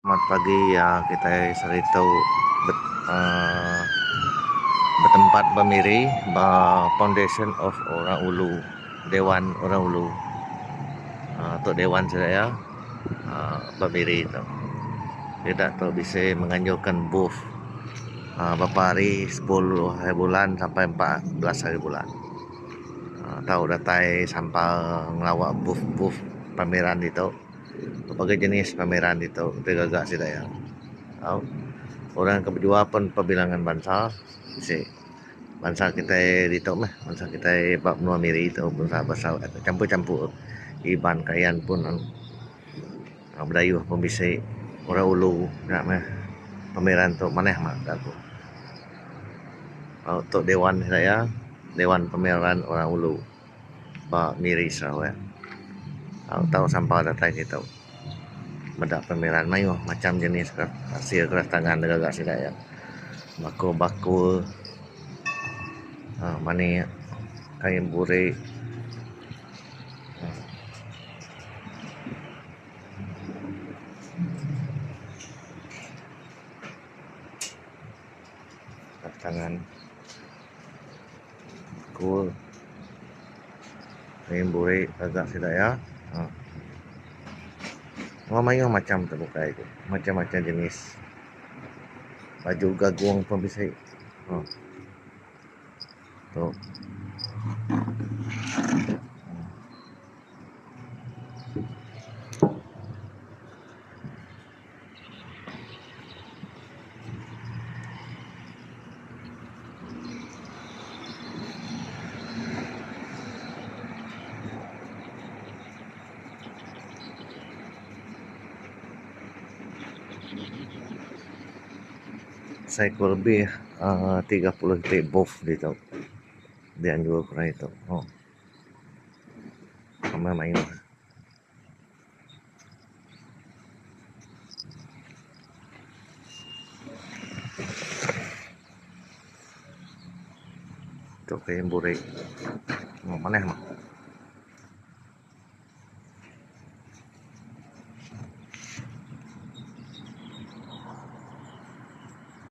Selamat pagi. Ya kita sarito bet, uh, bertempat bemiri ba Foundation of Orang Ulu Dewan Orang Ulu. Uh, Dewan saya uh, bemiri itu. Tidak tahu bisa menganjurkan buff uh, beberapa hari 10 hari bulan sampai 14 hari bulan. Uh, tahu datai sampai ngelawak buff buff pameran itu berbagai jenis pameran kita gagak sih ya oh, orang kedua pun perbilangan bangsa si bangsa kita di mah bangsa kita bab nuah miri itu bangsa bahasa campur-campur iban kayan pun uh, berdayu pun bisa orang ulu nak mah pameran tu mana mah aku oh, untuk dewan saya dewan pameran orang ulu Pak Miri Sarawak tahu tahu sampah datang kita bedak pameran mayu macam jenis hasil keras tangan negara sida ya. Baku-baku ha, mani kain buri. Keras tangan. Cool kain buri agak sida ya Mamaya macam terbuka itu, macam-macam jenis baju gagung pun bisa. Oh. Tuh. Saya kurang lebih uh, 30 titik buff dito. Dianjur kurang itu oh. Sama main itu kayak buri oh, mana mah